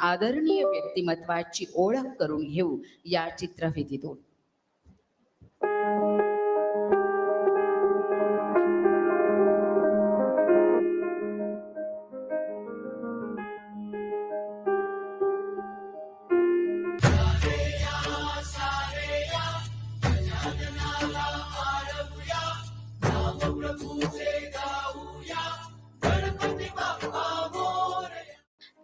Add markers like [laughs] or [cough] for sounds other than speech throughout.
आदरणीय व्यक्तिमत्वाची ओळख करून घेऊ या चित्रफितीतून.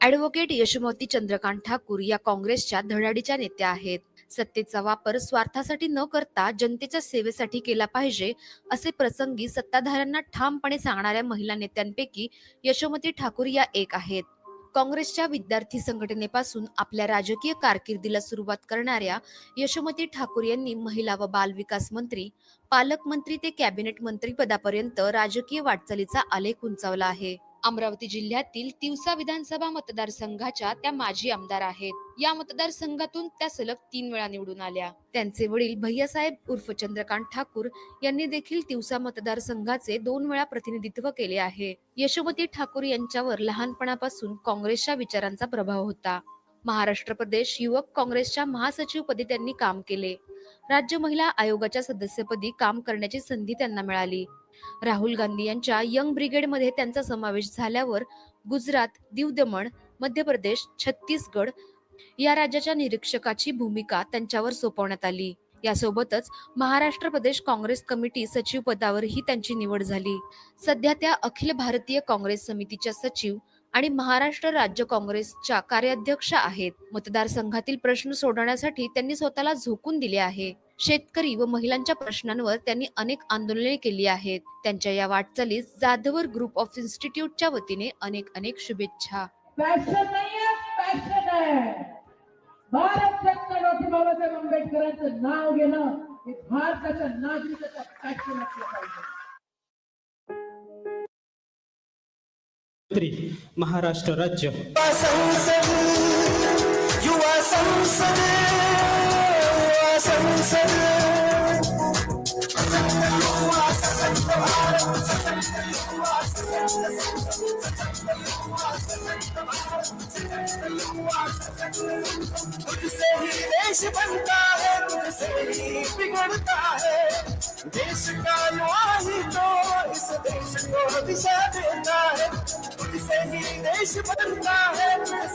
ॲडव्होकेट यशोमती चंद्रकांत ठाकूर या काँग्रेसच्या धडाडीच्या नेत्या आहेत. सत्तेचा वापर स्वार्थासाठी न करता जनतेच्या सेवेसाठी केला पाहिजे असे प्रसंगी सत्ताधाऱ्यांना ठामपणे सांगणाऱ्या महिला नेत्यांपैकी यशोमती ठाकूर या एक आहेत. काँग्रेसच्या विद्यार्थी संघटनेपासून आपल्या राजकीय कारकिर्दीला सुरुवात करणाऱ्या यशोमती ठाकूर यांनी महिला व बाल विकास मंत्री पालकमंत्री ते कॅबिनेट मंत्री पदापर्यंत राजकीय वाटचालीचा आलेख उंचावला आहे. अमरावती जिल्ह्यातील तिवसा विधानसभा मतदारसंघाच्या त्या माजी आमदार आहेत. या मतदारसंघातून त्या सलग तीन वेळा निवडून आल्या. त्यांचे वडील भैयासाहेब उर्फ चंद्रकांत ठाकूर यांनी देखील तिवसा मतदारसंघाचे दोन वेळा प्रतिनिधित्व केले आहे. यशोमती ठाकूर यांच्यावर लहानपणापासून काँग्रेसच्या विचारांचा प्रभाव होता. महाराष्ट्र प्रदेश युवक काँग्रेसच्या महासचिवपदी त्यांनी काम केले. राज्य महिला आयोगाच्या सदस्यपदी काम करण्याची संधी त्यांना मिळाली. राहुल गांधी यांच्या यंग ब्रिगेडमध्ये त्यांचा समावेश झाल्यावर गुजरात दीव दमण मध्य प्रदेश छत्तीसगड या राज्याच्या निरीक्षकाची भूमिका त्यांच्यावर सोपवण्यात आली. यासोबतच महाराष्ट्र प्रदेश काँग्रेस कमिटी सचिव पदावरही त्यांची निवड झाली. सध्या त्या अखिल भारतीय काँग्रेस समितीच्या सचिव आणि महाराष्ट्र राज्य काँग्रेसच्या कार्याध्यक्ष आहेत. मतदारसंघातील प्रश्न सोडवण्यासाठी त्यांनी स्वतःला झोकून दिले आहे. शेतकरी व महिलांच्या प्रश्नांवर त्यांनी अनेक आंदोलने केली आहेत. त्यांच्या या वाटचालीस जाधवर ग्रुप ऑफ इन्स्टिट्यूटच्या वतीने अनेक अनेक शुभेच्छा. पॅशन नाहीये पॅशन आहे. भारत रत्न डॉक्टर बाबासाहेब आंबेडकरांचं नाव घेणं हे भारताच्या नागरिकाचं पॅशन असलं पाहिजे. महाराष्ट्र राज्य. युवा संसद. तुझसे ही देश बनता है तुझसे ही बिगड़ता है देश का युवा ही तो इस देश को दिशा देता है तुझसे ही देश बनता है। तुझसे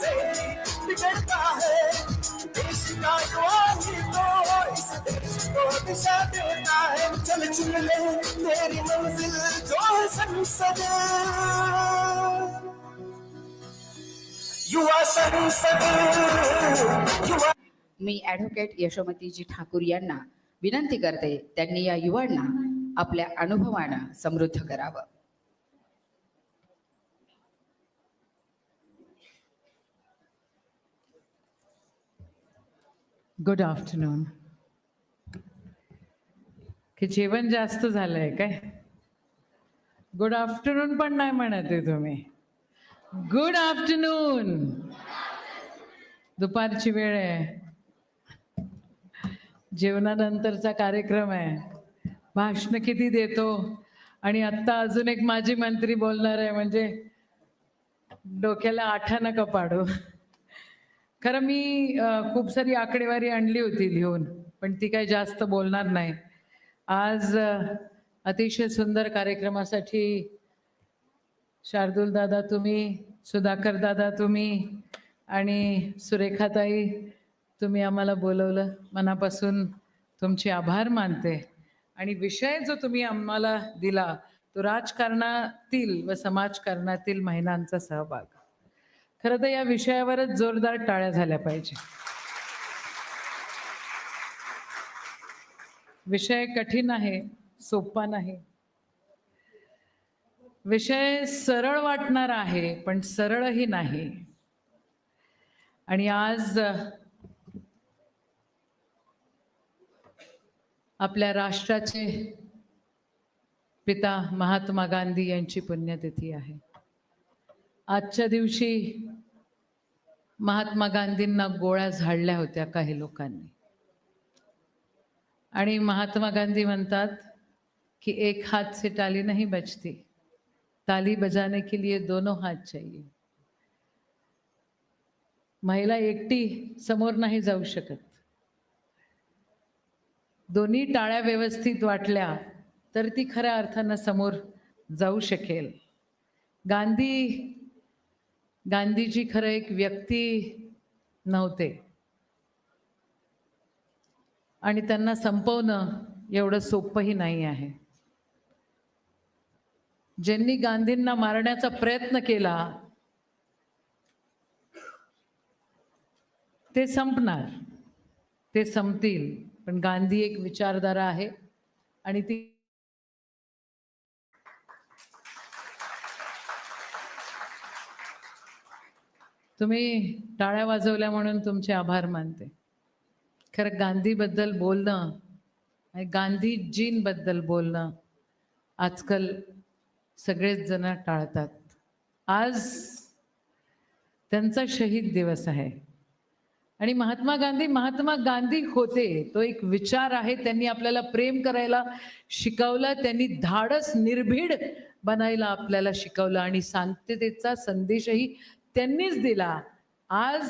देता है चल ले तेरी मंजिल जो है संसद युवा संसद युवा मी ॲडव्होकेट यशोमतीजी ठाकूर यांना विनंती करते त्यांनी या युवांना आपल्या अनुभवानं समृद्ध करावं. गुड आफ्टरनून की जेवण जास्त झालंय काय? गुड आफ्टरनून पण नाही म्हणत आहे तुम्ही. गुड आफ्टरनून दुपारची वेळ आहे. जेवणानंतरचा कार्यक्रम आहे. भाषण किती देतो? आणि आत्ता अजून एक माजी मंत्री बोलणार आहे म्हणजे डोक्याला आठा नका पाडू. खरं मी खूप सारी आकडेवारी आणली होती लिहून पण ती काही जास्त बोलणार नाही. आज अतिशय सुंदर कार्यक्रमासाठी शार्दूल दादा तुम्ही सुधाकर दादा तुम्ही आणि सुरेखाताई तुम्ही आम्हाला बोलवलं. मनापासून तुमचे आभार मानते. आणि विषय जो तुम्ही आम्हाला दिला तो राजकारणातील व समाजकारणातील महिलांचा सहभाग. खरं तर या विषयावरच जोरदार टाळ्या झाल्या पाहिजे. विषय कठीण आहे सोपा नाही. विषय सरळ वाटणार आहे पण सरळही नाही. आणि आज आपल्या राष्ट्राचे पिता महात्मा गांधी यांची पुण्यतिथी आहे. आजच्या दिवशी महात्मा गांधींना गोळ्या झाडल्या होत्या काही लोकांनी. आणि महात्मा गांधी म्हणतात की एक हात से टाली नाही बजती ताली बजाने के लिए दोनों हात चाहिए. महिला एकटी समोर नाही जाऊ शकत. दोन्ही टाळ्या व्यवस्थित वाटल्या तर ती खऱ्या अर्थानं समोर जाऊ शकेल. गांधी गांधीजी खरं एक व्यक्ती नव्हते. आणि त्यांना संपवणं एवढं सोपंही नाही आहे. ज्यांनी गांधींना मारण्याचा प्रयत्न केला ते संपणार ते संपतील. पण गांधी एक विचारधारा आहे आणि ती तुम्ही टाळ्या वाजवल्या म्हणून तुमचे आभार मानते. खरं गांधीबद्दल बोलणं आणि गांधीजींबद्दल बोलणं आजकाल सगळेच जण टाळतात. आज त्यांचा शहीद दिवस आहे. आणि महात्मा गांधी महात्मा गांधी होते तो एक विचार आहे त्यांनी आपल्याला प्रेम करायला शिकवलं त्यांनी धाडस निर्भीड बनायला आपल्याला शिकवलं आणि शांततेचा संदेशही त्यांनीच दिला. आज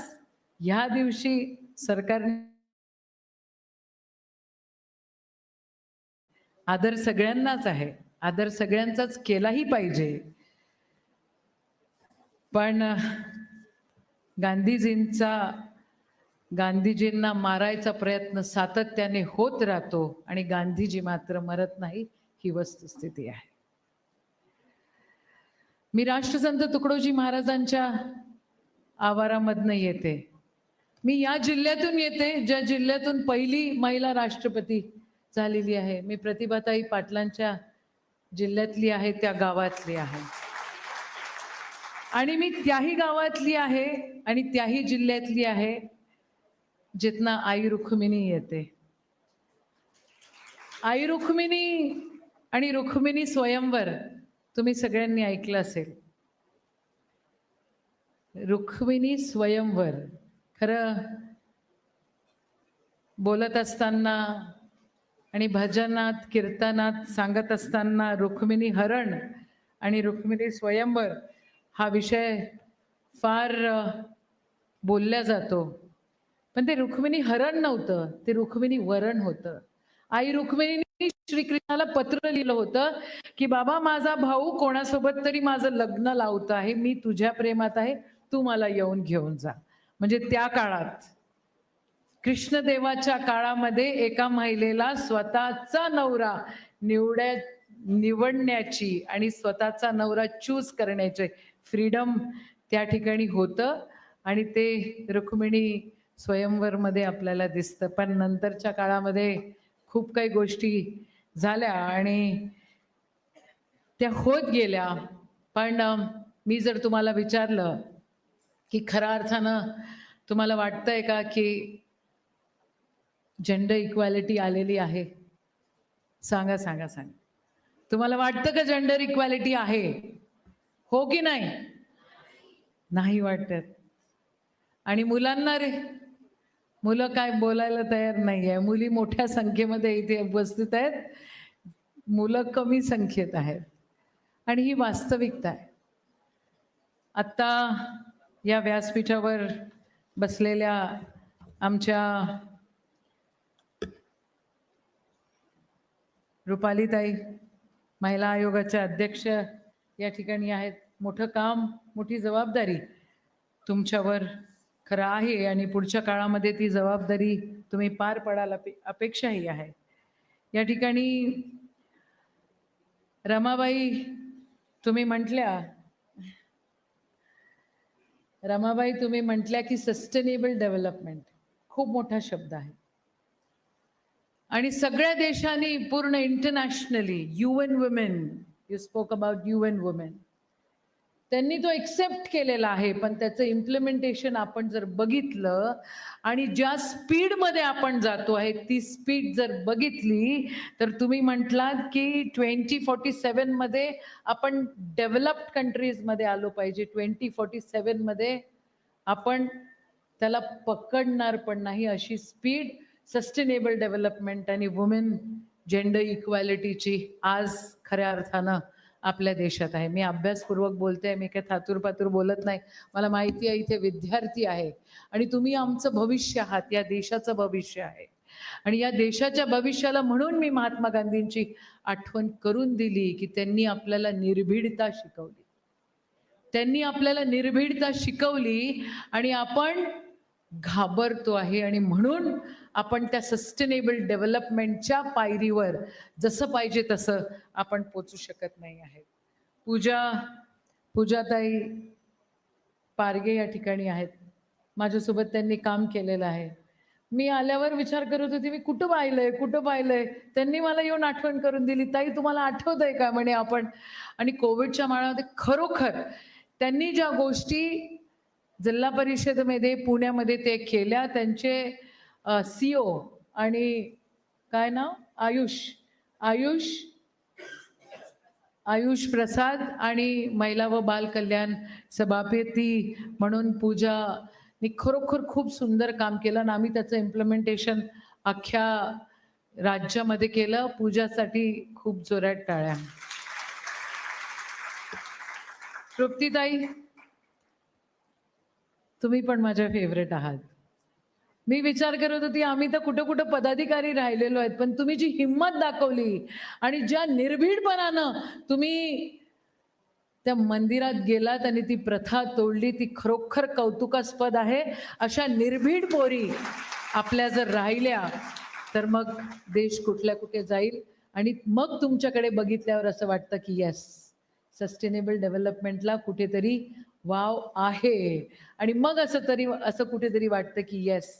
ह्या दिवशी सरकारने आदर सगळ्यांनाच आहे. आदर सगळ्यांचाच केलाही पाहिजे. पण गांधीजींचा गांधीजींना मारायचा प्रयत्न सातत्याने होत राहतो आणि गांधीजी मात्र मरत नाही ही वस्तुस्थिती आहे. मी राष्ट्रसंत तुकडोजी महाराजांच्या आवारामधनं येते. मी या जिल्ह्यातून येते ज्या जिल्ह्यातून पहिली महिला राष्ट्रपती झालेली आहे. मी प्रतिभाताई पाटलांच्या जिल्ह्यातली आहे त्या गावातली आहे. आणि मी त्याही गावातली आहे आणि त्याही जिल्ह्यातली आहे जिथनं आई रुक्मिणी येते. आई रुक्मिणी आणि रुक्मिणी स्वयंवर तुम्ही सगळ्यांनी ऐकलं असेल. रुक्मिणी स्वयंवर खरं बोलत असताना आणि भजनात कीर्तनात सांगत असताना रुक्मिणी हरण आणि रुक्मिणी स्वयंवर हा विषय फार बोलल्या बोलला जातो. पण ते रुक्मिणी हरण नव्हतं ते रुक्मिणी वरण होतं. आई रुक्मिणीने श्रीकृष्णाला पत्र लिहिलं होतं की बाबा माझा भाऊ कोणासोबत तरी माझं लग्न लावतं आहे मी तुझ्या प्रेमात आहे तू मला येऊन घेऊन जा. म्हणजे त्या काळात कृष्णदेवाच्या काळामध्ये एका महिलेला स्वतःचा नवरा निवड्या निवडण्याची आणि स्वतःचा नवरा चूज करण्याचे फ्रीडम त्या ठिकाणी होतं. आणि ते रुक्मिणी स्वयंवरमध्ये आपल्याला दिसतं. पण नंतरच्या काळामध्ये खूप काही गोष्टी झाल्या आणि त्या होत गेल्या. पण मी जर तुम्हाला विचारलं की खऱ्या अर्थानं तुम्हाला वाटतंय का की जेंडर इक्वॅलिटी आलेली आहे. सांगा सांगा सांगा. तुम्हाला वाटतं का जेंडर इक्वॅलिटी आहे? हो की नाही? नाही वाटत. आणि मुलांना रे मुलं काय बोलायला तयार नाही आहे मुली मोठ्या संख्येमध्ये इथे उपस्थित आहेत. मुलं कमी संख्येत आहेत. आणि ही वास्तविकता आहे. आत्ता या व्यासपीठावर बसलेल्या आमच्या रुपालीताई महिला आयोगाच्या अध्यक्ष या ठिकाणी आहेत. मोठं काम मोठी जबाबदारी तुमच्यावर खरं आहे आणि पुढच्या काळामध्ये ती जबाबदारी तुम्ही पार पडाल अपे अपेक्षाही आहे. या ठिकाणी रमाबाई तुम्ही म्हटल्या रमाबाई तुम्ही म्हटल्या की सस्टेनेबल डेव्हलपमेंट खूप मोठा शब्द आहे. आणि सगळ्या देशांनी पूर्ण internationally U N women you spoke about U N women त्यांनी तो एक्सेप्ट केलेला आहे पण त्याचं इम्प्लिमेंटेशन आपण जर बघितलं आणि ज्या स्पीडमध्ये आपण जातो आहे ती स्पीड जर बघितली तर तुम्ही म्हटलात की ट्वेंटी फोर्टी सेवनमध्ये आपण डेव्हलप्ड कंट्रीजमध्ये आलो पाहिजे. ट्वेंटी फोर्टी सेवनमध्ये आपण त्याला पकडणार पण नाही अशी स्पीड सस्टेनेबल डेव्हलपमेंट आणि वुमेन जेंडर इक्वॅलिटीची आज खऱ्या अर्थानं आपल्या देशात आहे. मी अभ्यासपूर्वक बोलते मी काय थातूर पातूर बोलत नाही. मला माहिती आहे इथे विद्यार्थी आहे. आणि तुम्ही आमचं भविष्य आहात या देशाचं भविष्य आहे. आणि या देशाच्या भविष्याला म्हणून मी महात्मा गांधींची आठवण करून दिली की त्यांनी आपल्याला निर्भीडता शिकवली. त्यांनी आपल्याला निर्भीडता शिकवली आणि आपण घाबरतो आहे आणि म्हणून आपण त्या सस्टेनेबल डेव्हलपमेंटच्या पायरीवर जसं पाहिजे तसं आपण पोचू शकत नाही आहे. पूजा पूजाताई पारगे या ठिकाणी आहेत. माझ्यासोबत त्यांनी काम केलेलं आहे. मी आल्यावर विचार करत होती मी कुठं पाहिलंय? कुठं पाहिलंय? त्यांनी मला येऊन आठवण करून दिली ताई तुम्हाला आठवत आहे का? म्हणे आपण. आणि कोविडच्या काळामध्ये खरोखर त्यांनी ज्या गोष्टी जिल्हा परिषदेमध्ये पुण्यामध्ये ते केल्या. त्यांचे सीओ आणि काय नाव? आयुष. आयुष आयुष प्रसाद आणि महिला व बाल कल्याण सभापती म्हणून पूजा मी खरोखर खूप सुंदर काम केलं आणि आम्ही त्याचं इम्प्लिमेंटेशन अख्ख्या राज्यामध्ये केलं. पूजासाठी खूप जोरात टाळ्या. तृप्तीताई तुम्ही पण माझ्या फेवरेट आहात. मी विचार करत होती आम्ही तर कुठं कुठं पदाधिकारी राहिलेलो आहेत पण तुम्ही जी हिंमत दाखवली आणि ज्या निर्भीडपणानं तुम्ही त्या मंदिरात गेलात आणि ती प्रथा तोडली ती खरोखर कौतुकास्पद आहे अशा निर्भीड पोरी आपल्या जर राहिल्या तर मग देश कुठल्या कुठे जाईल? आणि मग तुमच्याकडे बघितल्यावर असं वाटतं की येस सस्टेनेबल डेव्हलपमेंटला कुठेतरी वाव आहे. आणि मग असं तरी असं कुठेतरी वाटतं की येस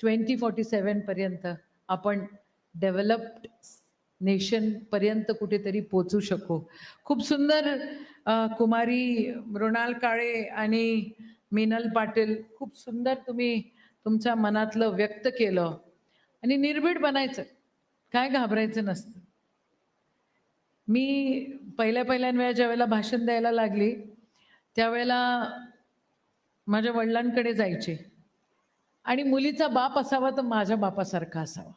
ट्वेंटी फॉर्टी सेवन पर्यंत आपण डेव्हलप्ड नेशन पर्यंत कुठेतरी पोचू शकू. खूप सुंदर कुमारी मृणाल काळे आणि मीनल पाटील खूप सुंदर तुम्ही तुमच्या मनातलं व्यक्त केलं आणि निर्भीड बनायचं. काय घाबरायचं नसतं. मी पहिल्या पहिल्या वेळा ज्या वेळेला भाषण द्यायला लागली त्यावेळेला माझ्या वडिलांकडे जायचे. आणि मुलीचा बाप असावा तर माझ्या बापासारखा असावा.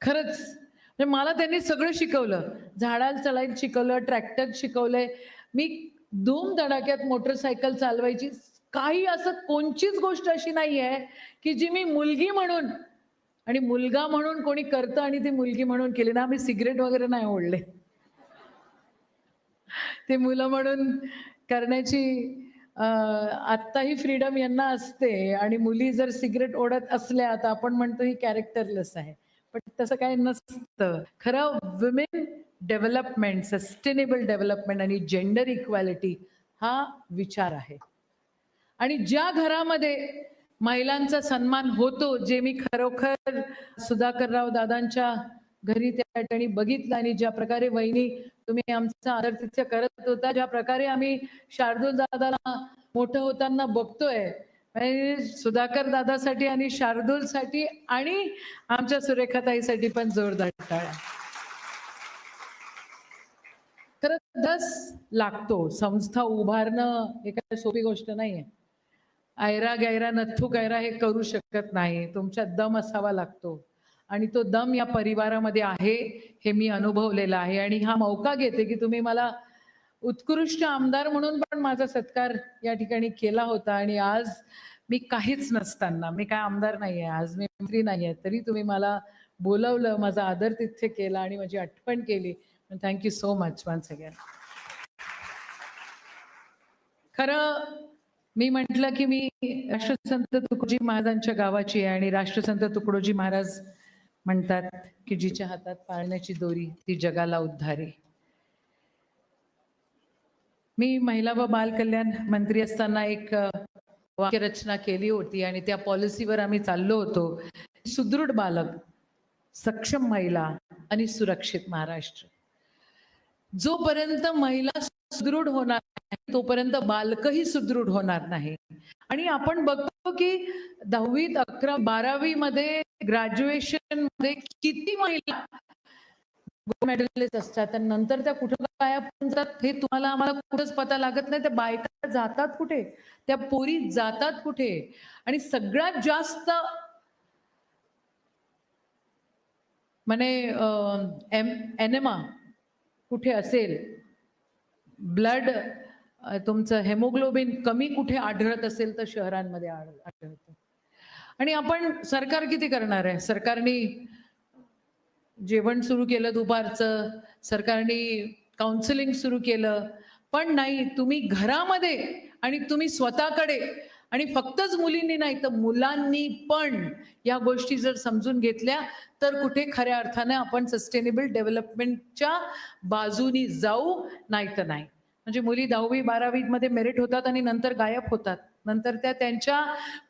खरंच म्हणजे मला त्यांनी सगळं शिकवलं. झाडाला चलायला शिकवलं ट्रॅक्टर शिकवलंय. मी धूम धडाक्यात मोटरसायकल चालवायची. काही असं कोणचीच गोष्ट अशी नाही आहे की जी मी मुलगी म्हणून आणि मुलगा म्हणून कोणी करतं आणि ती मुलगी म्हणून केली ना मी सिगरेट वगैरे नाही ओढले. ते मुलं म्हणून करण्याची आत्ताही फ्रीडम यांना असते आणि मुली जर सिगरेट ओढत असल्या तर आपण म्हणतो ही कॅरेक्टरलेस आहे. पण तसं काय नसतं. खरं विमेन डेव्हलपमेंट सस्टेनेबल डेव्हलपमेंट आणि जेंडर इक्वॅलिटी हा विचार आहे. आणि ज्या घरामध्ये महिलांचा सन्मान होतो जे मी खरोखर सुधाकरराव दादांच्या घरी त्या ठिकाणी बघितलं आणि ज्या प्रकारे वहिनी तुम्ही आमचं आदरातिथ्य करत होता. ज्या प्रकारे आम्ही शार्दूल दादाला मोठं होताना बघतोय सुधाकर दादासाठी आणि शार्दूलसाठी आणि आमच्या सुरेखाताईसाठी पण जोरदार टाळ्या खरं दस लागतो. संस्था उभारणं हे काय सोपी गोष्ट नाहीये. आयरा गैरा नथू गैरा हे करू शकत नाही. तुमच्या दम असावा लागतो. आणि तो दम या परिवारामध्ये आहे हे मी अनुभवलेलं आहे. आणि हा मौका घेते की तुम्ही मला उत्कृष्ट आमदार म्हणून पण माझा सत्कार या ठिकाणी केला होता. आणि आज मी काहीच नसताना मी काय आमदार नाही आहे आज मी मंत्री नाही आहे तरी तुम्ही मला बोलवलं माझा आदर तिथे केला आणि माझी आठवण केली. Thank you so much once again खरं मी म्हटलं की मी राष्ट्रसंत तुकडोजी महाराजांच्या गावाची आहे आणि राष्ट्रसंत तुकडोजी महाराज म्हणतात की जिच्या हातात पाळण्याची दोरी ती जगाला उद्धारे. मी महिला व बाल कल्याण मंत्री असताना एक वाक्यरचना केली होती आणि त्या पॉलिसीवर आम्ही चाललो होतो. सुदृढ बालक सक्षम महिला आणि सुरक्षित महाराष्ट्र. जोपर्यंत महिला सुदृढ होणार नाही तोपर्यंत बालकही सुदृढ होणार नाही. आणि आपण बघतो की दहावीत अकरा बारावी मध्ये ग्रॅज्युएशनमध्ये किती महिला गोल्ड मेडलिस्ट असतात आणि नंतर त्या कुठं काय जातात हे तुम्हाला आम्हाला कुठंच पता लागत नाही. त्या बायका जातात कुठे? त्या पोरी जातात कुठे? आणि सगळ्यात जास्त म्हणे एम एनेमा कुठे असेल? ब्लड तुमचं हेमोग्लोबिन कमी कुठे आढळत असेल तर शहरांमध्ये आढळतं. आणि आपण सरकार किती करणार आहे? सरकारने जेवण सुरू केलं दुपारचं सरकारने काउन्सिलिंग सुरू केलं. पण नाही तुम्ही घरामध्ये आणि तुम्ही स्वतःकडे आणि फक्तच मुलींनी नाही तर मुलांनी पण या गोष्टी जर समजून घेतल्या तर कुठे खऱ्या अर्थाने आपण सस्टेनेबल डेव्हलपमेंटच्या बाजूनी जाऊ नाही तर नाही. म्हणजे मुली दहावी बारावीमध्ये मेरिट होतात आणि नंतर गायब होतात. नंतर त्या त्यांच्या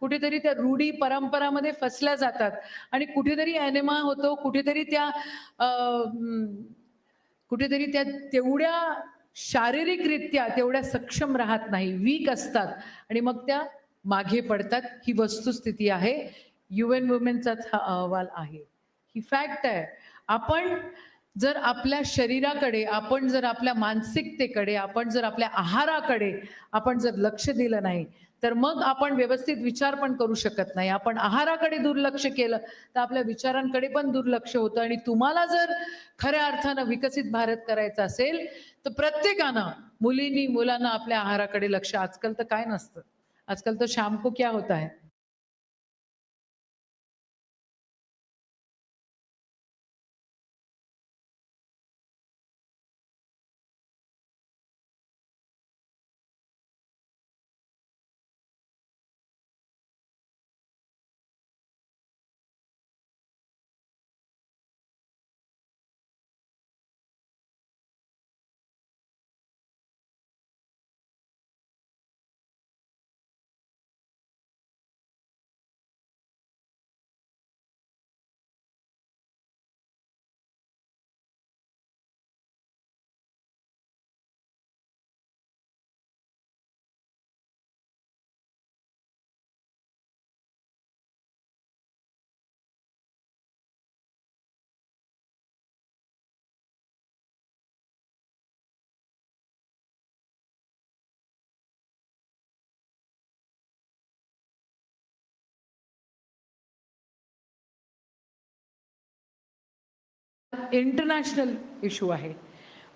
कुठेतरी त्या रूढी परंपरामध्ये फसल्या जातात. आणि कुठेतरी ॲनेमा होतो कुठेतरी त्या कुठेतरी त्या तेवढ्या शारीरिकरित्या तेवढ्या सक्षम राहत नाही वीक असतात. आणि मग त्या मागे पडतात. ही वस्तुस्थिती आहे. युएन वुमेनचाच हा अहवाल आहे. ही फॅक्ट आहे. आपण जर आपल्या शरीराकडे आपण जर आपल्या मानसिकतेकडे आपण जर आपल्या आहाराकडे आपण जर लक्ष दिलं नाही तर मग आपण व्यवस्थित विचार पण करू शकत नाही. आपण आहाराकडे दुर्लक्ष केलं तर आपल्या विचारांकडे पण दुर्लक्ष होतं. आणि तुम्हाला जर खऱ्या अर्थानं विकसित भारत करायचा असेल तर प्रत्येकानं मुलींनी मुलांना आपल्या आहाराकडे लक्ष. आजकाल तर काय नसतं. आजकल तो शाम को क्या होता है? इंटरनॅशनल इश्यू आहे.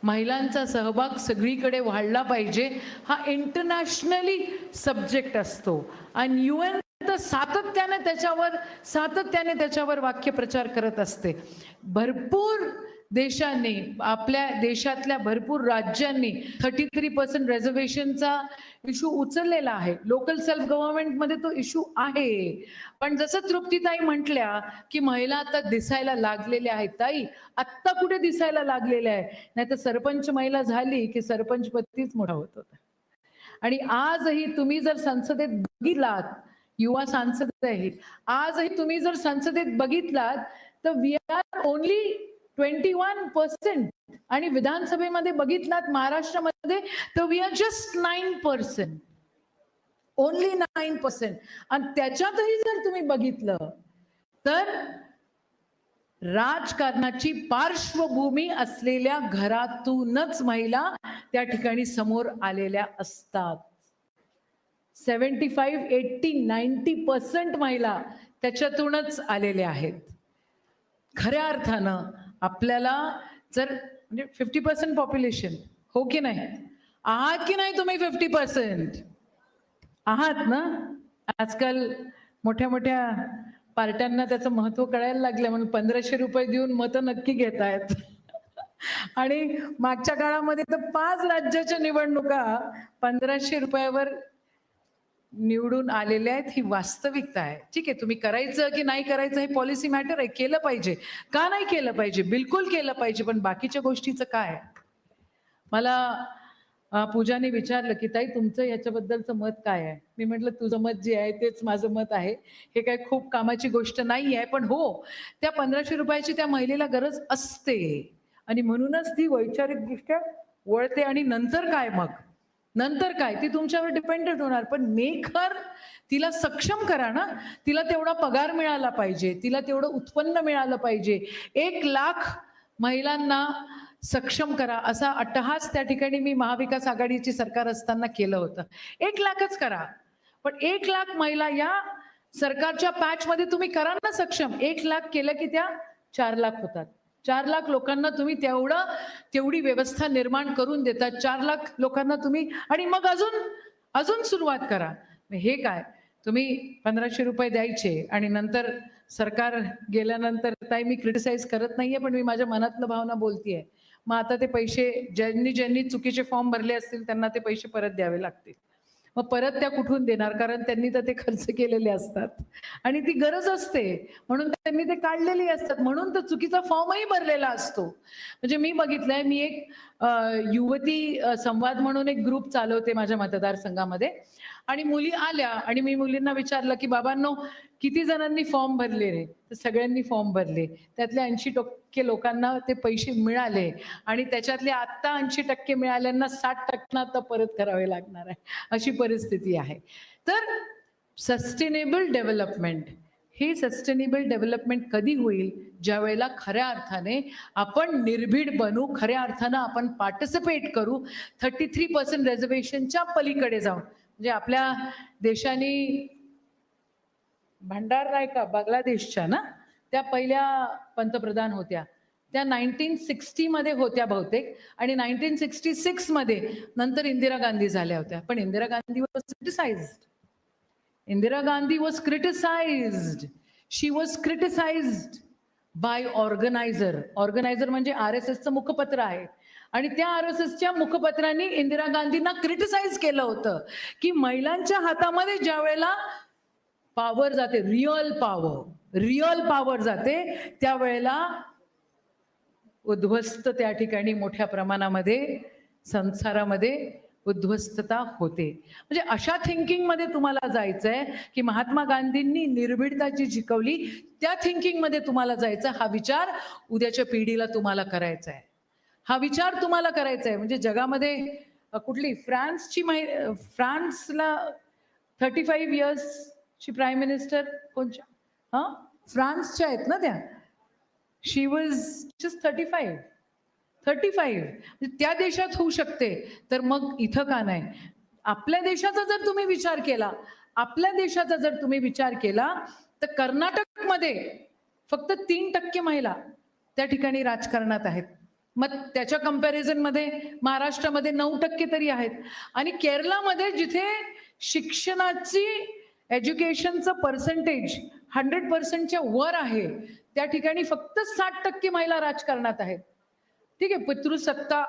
महिलांचा सहभाग सगळीकडे वाढला पाहिजे हा इंटरनॅशनली सब्जेक्ट असतो. आणि यू एन तर सातत्याने त्याच्यावर सातत्याने त्याच्यावर वाक्यप्रचार करत असते. भरपूर देशांनी आपल्या देशातल्या भरपूर राज्यांनी थर्टी थ्री पर्सेंट रेझर्वेशनचा इश्यू उचललेला आहे. लोकल सेल्फ गव्हर्नमेंटमध्ये तो इश्यू आहे. पण जसं तृप्तीताई म्हटल्या की महिला आता दिसायला लागलेल्या आहेत ताई. आत्ता कुठे दिसायला लागलेल्या आहे नाही तर सरपंच महिला झाली की सरपंच पतीच मोठा होत होता. आणि आजही तुम्ही जर संसदेत बघितलात युवा सांसद आहेत आजही तुम्ही जर संसदेत बघितलात तर we are only twenty one percent आणि विधानसभेमध्ये बघितलात महाराष्ट्रामध्ये तर we are just nine percent only nine percent आणि त्याच्यातही जर तुम्ही बघितलं तर राजकारणाची पार्श्वभूमी असलेल्या घरातूनच महिला त्या ठिकाणी समोर आलेल्या असतात. Seventy five eighty ninety percent महिला त्याच्यातूनच आलेल्या आहेत. खऱ्या अर्थानं आपल्याला जर म्हणजे फिफ्टी पर्सेंट पॉप्युलेशन हो की नाही? आहात की नाही तुम्ही फिफ्टी पर्सेंट आहात ना? आजकाल मोठ्या मोठ्या पार्ट्यांना त्याचं महत्त्व कळायला लागलं म्हणून पंधराशे रुपये देऊन मतं नक्की घेत आहेत [laughs] आणि मागच्या काळामध्ये तर पाच राज्याच्या निवडणुका पंधराशे रुपयावर निवडून आलेल्या आहेत ही वास्तविकता आहे. ठीक आहे तुम्ही करायचं की नाही करायचं हे पॉलिसी मॅटर आहे केलं पाहिजे. का नाही केलं पाहिजे? बिलकुल केलं पाहिजे पण बाकीच्या गोष्टीचं काय? मला पूजाने विचारलं की ताई तुमचं याच्याबद्दलचं मत काय आहे? मी म्हटलं तुझं मत जे आहे तेच माझं मत आहे. हे काय खूप कामाची गोष्ट नाही आहे पण हो त्या पंधराशे रुपयाची त्या महिलेला गरज असते. आणि म्हणूनच ती वैचारिकदृष्ट्या वळते आणि नंतर काय मग? नंतर काय? ती तुमच्यावर डिपेंडेंट होणार. पण मेकर तिला सक्षम करा ना. तिला तेवढा पगार मिळाला पाहिजे. तिला तेवढं उत्पन्न मिळालं पाहिजे. एक लाख महिलांना सक्षम करा. असा अट्टहास त्या ठिकाणी मी महाविकास आघाडीची सरकार असताना केलं होतं. एक लाखच करा. पण एक लाख महिला या सरकारच्या पॅचमध्ये तुम्ही करा ना सक्षम. एक लाख केलं की त्या चार लाख होतात. चार लाख लोकांना तुम्ही तेवढं तेवढी व्यवस्था निर्माण करून देता. चार लाख लोकांना तुम्ही आणि मग अजून अजून सुरुवात करा. हे काय? तुम्ही पंधराशे रुपये द्यायचे आणि नंतर सरकार गेल्यानंतर ताई मी क्रिटिसाइज करत नाहीये पण मी माझ्या मनातलं भावना बोलतीये. मग आता ते पैसे ज्यांनी ज्यांनी चुकीचे फॉर्म भरले असतील त्यांना ते पैसे परत द्यावे लागतील. मग परत त्या कुठून देणार? कारण त्यांनी तर ते खर्च केलेले असतात. आणि ती गरज असते. म्हणून त्यांनी ते काढलेली असतात. म्हणून तर चुकीचा फॉर्मही भरलेला असतो. म्हणजे मी बघितलंय मी एक युवती संवाद म्हणून एक ग्रुप चालवते माझ्या मतदारसंघामध्ये. आणि मुली आल्या आणि मी मुलींना विचारलं की बाबांनो किती जणांनी फॉर्म भरले रे? तर सगळ्यांनी फॉर्म भरले. त्यातल्या ऐंशी टक्के लोकांना ते पैसे मिळाले आणि त्याच्यातले आत्ता ऐंशी टक्के मिळाल्यांना साठ टक्के आता परत करावे लागणार आहे. अशी परिस्थिती आहे. तर सस्टेनेबल डेव्हलपमेंट हे सस्टेनेबल डेव्हलपमेंट कधी होईल? ज्या वेळेला खऱ्या अर्थाने आपण निर्भीड बनू खऱ्या अर्थानं आपण पार्टिसिपेट करू थर्टी थ्री पर्सेंट रेझर्वेशनच्या पलीकडे जाऊन. म्हणजे आपल्या देशाने भंडार नायका बांगलादेशच्या ना त्या पहिल्या पंतप्रधान होत्या. त्या नाईन्टीन सिक्स्टीमध्ये होत्या बहुतेक आणि नाईन्टीन सिक्स्टी सिक्समध्ये नंतर इंदिरा गांधी झाल्या होत्या. पण Indira Gandhi was criticised Indira Gandhi was criticised she was criticised by organiser organiser म्हणजे आर एस एसचं मुखपत्र आहे. आणि त्या आर एस एसच्या मुखपत्रांनी इंदिरा गांधींना क्रिटिसाइज केलं होतं की महिलांच्या हातामध्ये ज्या वेळेला पॉवर जाते रिअल पॉवर रिअल पॉवर जाते त्यावेळेला उद्ध्वस्त त्या ठिकाणी मोठ्या प्रमाणामध्ये संसारामध्ये उद्ध्वस्तता होते. म्हणजे अशा थिंकिंगमध्ये तुम्हाला जायचं आहे की महात्मा गांधींनी निर्भीडताची शिकवली त्या थिंकिंगमध्ये तुम्हाला जायचं हा विचार उद्याच्या पिढीला तुम्हाला करायचा आहे हा विचार तुम्हाला करायचा आहे म्हणजे जगामध्ये कुठली? फ्रान्सची माहि फ्रान्सला थर्टी फाईव्ह इयर्सची प्राईम मिनिस्टर कोणच्या? हां? फ्रान्सच्या आहेत ना त्या. She was just thirty five thirty five म्हणजे त्या देशात होऊ शकते. तर मग इथं का नाही? आपल्या देशाचा जर तुम्ही विचार केला आपल्या देशाचा जर तुम्ही विचार केला तर कर्नाटकमध्ये फक्त तीन टक्के महिला त्या ठिकाणी राजकारणात आहेत. मग त्याच्या कम्पॅरिझनमध्ये महाराष्ट्रामध्ये नऊ टक्के तरी आहेत. आणि केरळामध्ये जिथे शिक्षणाची एज्युकेशनचं पर्सेंटेज हंड्रेड पर्सेंटच्या वर आहे त्या ठिकाणी फक्त साठ टक्के महिला राजकारणात आहेत. ठीक आहे पितृसत्ता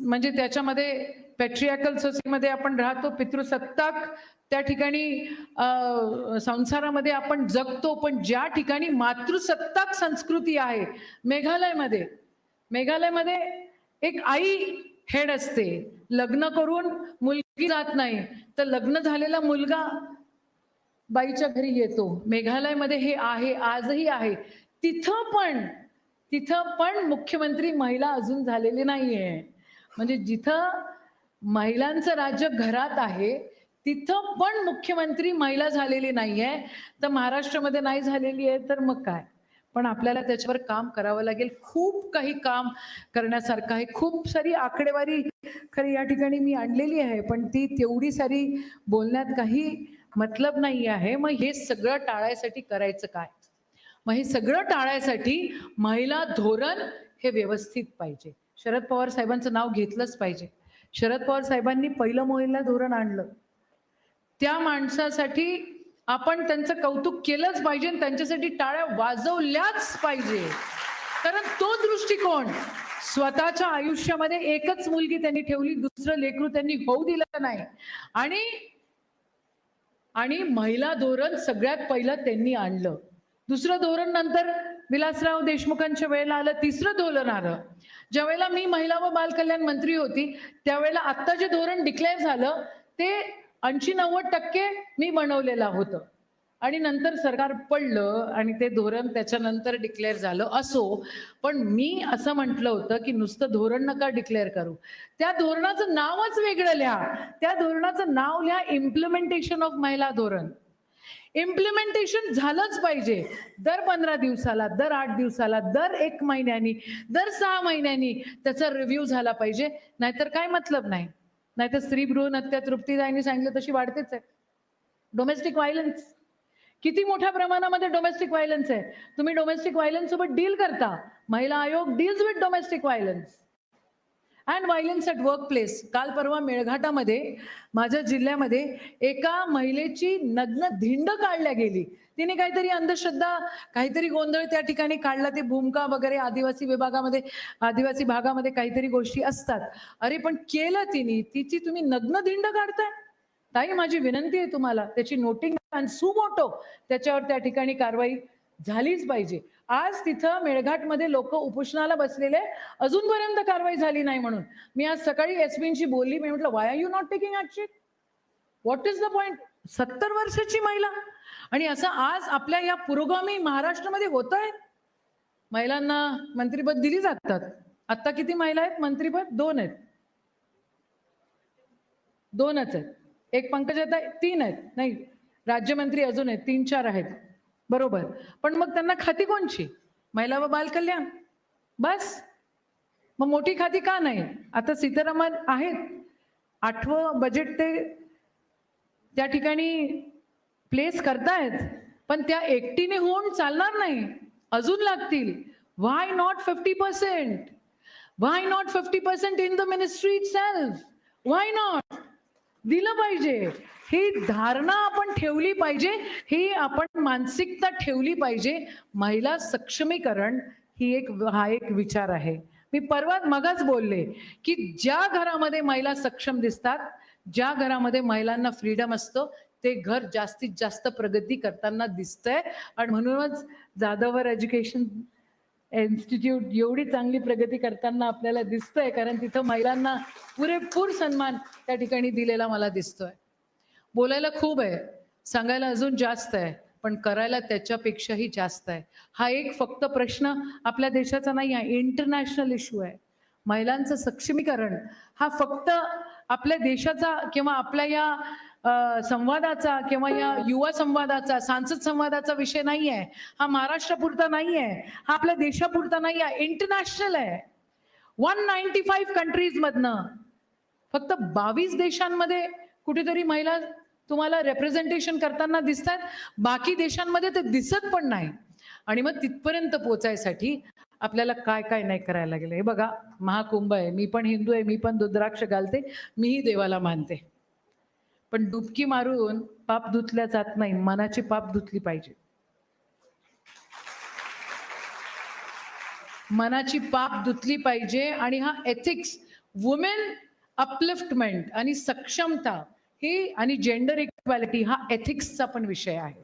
म्हणजे त्याच्यामध्ये पॅट्रियाकल सोसायटीमध्ये आपण राहतो पितृसत्ताक त्या ठिकाणी संसारामध्ये आपण जगतो पण ज्या ठिकाणी मातृसत्ताक संस्कृती आहे मेघालयमध्ये मेघालयमध्ये एक आई हेड असते. लग्न करून मुलगी जात नाही तर लग्न झालेला मुलगा बाईच्या घरी येतो. मेघालयमध्ये हे आहे आजही आहे. तिथं पण तिथं पण मुख्यमंत्री महिला अजून झालेली नाहीये. म्हणजे जिथं महिलांचं राज्य घरात आहे तिथं पण मुख्यमंत्री महिला झालेली नाहीये. तर महाराष्ट्रामध्ये नाही झालेली आहे तर मग काय? पण आपल्याला त्याच्यावर काम करावं लागेल. खूप काही काम करण्यासारखं आहे. खूप सारी आकडेवारी खरी या ठिकाणी मी आणलेली आहे पण ती तेवढी सारी बोलण्यात काही मतलब नाही आहे मग हे सगळं टाळायसाठी करायचं काय? मग हे सगळं टाळायसाठी महिला धोरण हे व्यवस्थित पाहिजे. शरद पवार साहेबांचं नाव घेतलंच पाहिजे. शरद पवार साहेबांनी पहिलं महिला धोरण आणलं. त्या माणसासाठी आपण त्यांचं कौतुक केलंच पाहिजे आणि त्यांच्यासाठी टाळ्या वाजवल्याच पाहिजे. कारण तो दृष्टिकोन स्वतःच्या आयुष्यामध्ये एकच मुलगी त्यांनी ठेवली दुसरं लेकरू त्यांनी होऊ दिलं नाही. आणि आणि महिला धोरण सगळ्यात पहिलं त्यांनी आणलं. दुसरं धोरण नंतर विलासराव देशमुखांच्या वेळेला आलं तिसरं धोरण आलं. ज्या वेळेला मी महिला व बालकल्याण मंत्री होती त्यावेळेला आत्ता जे धोरण डिक्लेअर झालं ते ऐंशी नव्वद टक्के मी बनवलेलं होतं. आणि नंतर सरकार पडलं आणि ते धोरण त्याच्यानंतर डिक्लेअर झालं असो पण मी असं म्हटलं होतं की नुसतं धोरण नका डिक्लेअर करू. त्या धोरणाचं नावच वेगळं लिहा. त्या धोरणाचं नाव लिहा इम्प्लिमेंटेशन ऑफ महिला धोरण. इम्प्लिमेंटेशन झालंच पाहिजे. दर पंधरा दिवसाला दर आठ दिवसाला दर एक महिन्यानी दर सहा महिन्यांनी त्याचा रिव्ह्यू झाला पाहिजे. नाहीतर काय मतलब नाही. नाहीतर स्त्री भ्रूण हत्या तृप्तीदायनी सांगितलं तशी वाढतेच आहे. डोमेस्टिक व्हायलन्स किती मोठ्या प्रमाणामध्ये डोमेस्टिक व्हायलन्स आहे. तुम्ही डोमेस्टिक व्हायलन्स सोबत डील करता. महिला आयोग deals with domestic violence and violence at work place काल परवा मेळघाटामध्ये माझ्या जिल्ह्यामध्ये एका महिलेची नग्न धिंड काढल्या गेली. तिने काहीतरी अंधश्रद्धा काहीतरी गोंधळ त्या ठिकाणी काढला. ते भूमका वगैरे आदिवासी विभागामध्ये आदिवासी भागामध्ये काहीतरी गोष्टी असतात. अरे पण केलं तिने. तिची तुम्ही नग्न धिंड काढताय? ताई माझी विनंती आहे तुम्हाला. त्याची नोटिंग आणि सुमोटो त्याच्यावर त्या ठिकाणी कारवाई झालीच पाहिजे. आज तिथं मेळघाटमध्ये लोक उपोषणाला बसलेले अजूनपर्यंत कारवाई झाली नाही म्हणून. मी आज सकाळी एसपींशी बोलली. मी म्हटलं why are you not taking action what is the point सत्तर वर्षाची महिला. आणि असं आज आपल्या या पुरोगामी महाराष्ट्रामध्ये होत आहे महिलांना मंत्रीपद दिली जातात. आता किती महिला आहेत? मंत्रीपद दोन आहेत. दोनच आहेत. एक पंकजाता तीन आहेत. नाही राज्यमंत्री अजून आहेत. तीन चार आहेत. बरोबर. पण मग त्यांना खाती कोणची? महिला व बालकल्याण बस. मग मोठी खाती का नाही? आता सीतारामन आहेत. आठवं बजेट ते त्या ठिकाणी प्लेस करतायत. पण त्या एकटीने होऊन चालणार नाही. अजून लागतील. Why not fifty percent why not fifty percent in the ministry self why not दिलं पाहिजे. ही धारणा आपण ठेवली पाहिजे. ही आपण मानसिकता ठेवली पाहिजे. महिला सक्षमीकरण ही एक हा एक विचार आहे. मी परवा मगाच बोलले की ज्या घरामध्ये महिला सक्षम दिसतात ज्या घरामध्ये महिलांना फ्रीडम असतं ते घर जास्तीत जास्त प्रगती करताना दिसतंय. आणि म्हणूनच जाधवर एज्युकेशन इन्स्टिट्यूट एवढी चांगली प्रगती करताना आपल्याला दिसतंय कारण तिथं महिलांना पुरेपूर सन्मान त्या ठिकाणी दिलेला मला दिसतोय. बोलायला खूप आहे सांगायला अजून जास्त आहे पण करायला त्याच्यापेक्षाही जास्त आहे. हा एक फक्त प्रश्न आपल्या देशाचा नाही आहे इंटरनॅशनल इश्यू आहे. महिलांचं सक्षमीकरण हा फक्त आपल्या देशाचा किंवा आपल्या या संवादाचा किंवा या युवा संवादाचा सांसद संवादाचा विषय नाही आहे हा महाराष्ट्रापुरता नाही आहे हा आपल्या देशापुरता नाही आहे इंटरनॅशनल आहे. वन नाईन्टी फाईव्ह कंट्रीज मधनं फक्त बावीस देशांमध्ये कुठेतरी महिला तुम्हाला रेप्रेझेंटेशन करताना दिसतात. बाकी देशांमध्ये ते दिसत पण नाही. आणि मग तिथपर्यंत पोचायसाठी आपल्याला काय काय नाही करायला लागेल. हे बघा महाकुंभ आहे. मी पण हिंदू आहे मी पण दुद्राक्ष घालते मीही देवाला मानते. पण डुबकी मारून पाप धुतल्या जात नाही मनाची पाप धुतली पाहिजे. मनाची पाप धुतली पाहिजे आणि हा एथिक्स वुमेन अपलिफ्टमेंट आणि सक्षमता ही आणि जेंडर इक्वॅलिटी हा एथिक्सचा पण विषय आहे.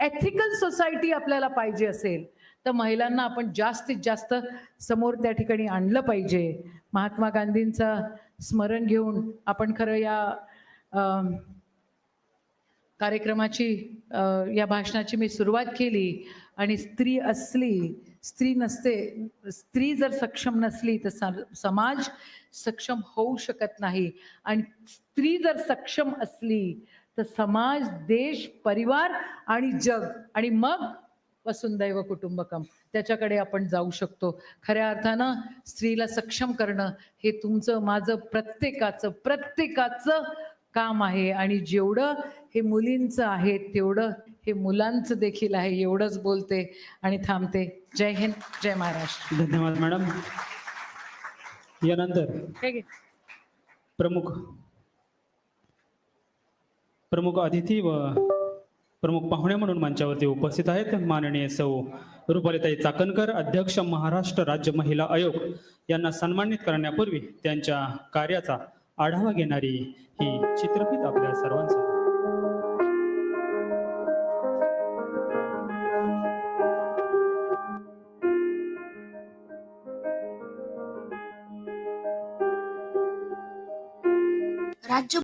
एथिकल सोसायटी आपल्याला पाहिजे असेल तर महिलांना आपण जास्तीत जास्त समोर त्या ठिकाणी आणलं पाहिजे. महात्मा गांधींचं स्मरण घेऊन आपण खरं या कार्यक्रमाची या भाषणाची मी सुरुवात केली आणि स्त्री असली स्त्री नसते स्त्री जर सक्षम नसली तर स- समाज सक्षम होऊ शकत नाही. आणि स्त्री जर सक्षम असली तर समाज देश परिवार आणि जग आणि मग वसुंदैव कुटुंबकम त्याच्याकडे आपण जाऊ शकतो. खऱ्या अर्थानं स्त्रीला सक्षम करणं हे तुमचं माझं प्रत्येकाचं प्रत्येकाचं काम आहे आणि जेवढं हे मुलींचं आहे तेवढं हे मुलांचं देखील आहे एवढंच बोलते आणि थांबते. जय हिंद जय महाराष्ट्र. धन्यवाद मॅडम. यानंतर. प्रमुख प्रमुख अतिथी व प्रमुख पाहुणे म्हणून मंचावरती उपस्थित आहेत माननीय सौ रुपालीताई चाकणकर अध्यक्ष महाराष्ट्र राज्य महिला आयोग. यांना सन्मानित करण्यापूर्वी त्यांच्या कार्याचा आढावा घेणारी ही चित्रफित आपल्या सर्वांसमोर.